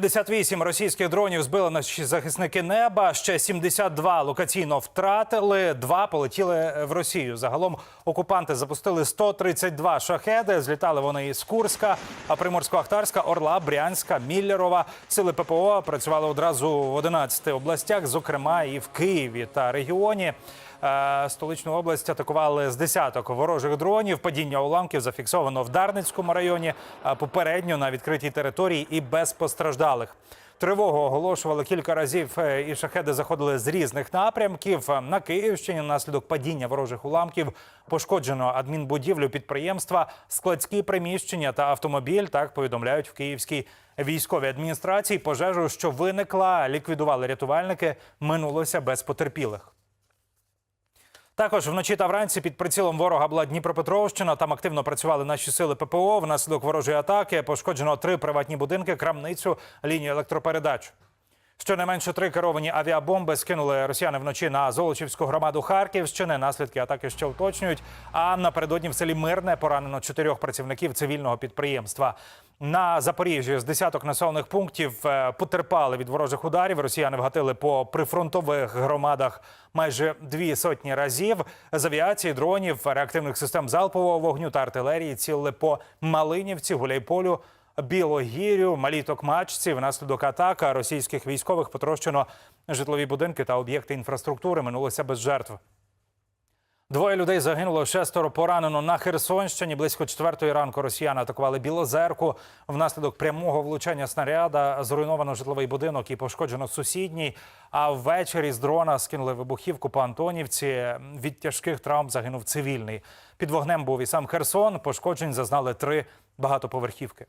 58 російських дронів збили наші захисники неба. Ще 72 локаційно втратили. Два полетіли в Росію. Загалом окупанти запустили 132 шахеди. Злітали вони із Курська, Приморсько-Ахтарська, Орла, Брянська, Міллерова. Сили ППО працювали одразу в 11 областях, зокрема і в Києві та регіоні. Е, Столичну область атакували з десяток ворожих дронів. Падіння уламків зафіксовано в Дарницькому районі, попередньо на відкритій території і без постраждалих. Тривогу оголошували кілька разів, е, і шахеди заходили з різних напрямків. Е, На Київщині внаслідок падіння ворожих уламків пошкоджено адмінбудівлю підприємства, складські приміщення та автомобіль. Так повідомляють в Київській військовій адміністрації. Пожежу, що виникла, ліквідували рятувальники, минулося без потерпілих. Також вночі та вранці під прицілом ворога була Дніпропетровщина. Там активно працювали наші сили ППО. Внаслідок ворожої атаки пошкоджено три приватні будинки, крамницю, лінію електропередач. Щонайменше три керовані авіабомби скинули росіяни вночі на Золочівську громаду Харківщини. Наслідки атаки ще уточнюють. А напередодні в селі Мирне поранено чотирьох працівників цивільного підприємства. На Запоріжжі з десяток населених пунктів е, потерпали від ворожих ударів. Росіяни вгатили по прифронтових громадах майже дві сотні разів. З авіації, дронів, реактивних систем залпового вогню та артилерії цілили по Малинівці, Гуляйполю, Білогір'ю, Малій Токмачці. Внаслідок атака російських військових потрощено житлові будинки та об'єкти інфраструктури. Минулося без жертв. Двоє людей загинуло, шестеро поранено на Херсонщині. Близько четвертої ранку росіяни атакували Білозерку. Внаслідок прямого влучання снаряда зруйновано житловий будинок і пошкоджено сусідній. А ввечері з дрона скинули вибухівку по Антонівці. Від тяжких травм загинув цивільний. Під вогнем був і сам Херсон. Пошкоджень зазнали три багатоповерхівки.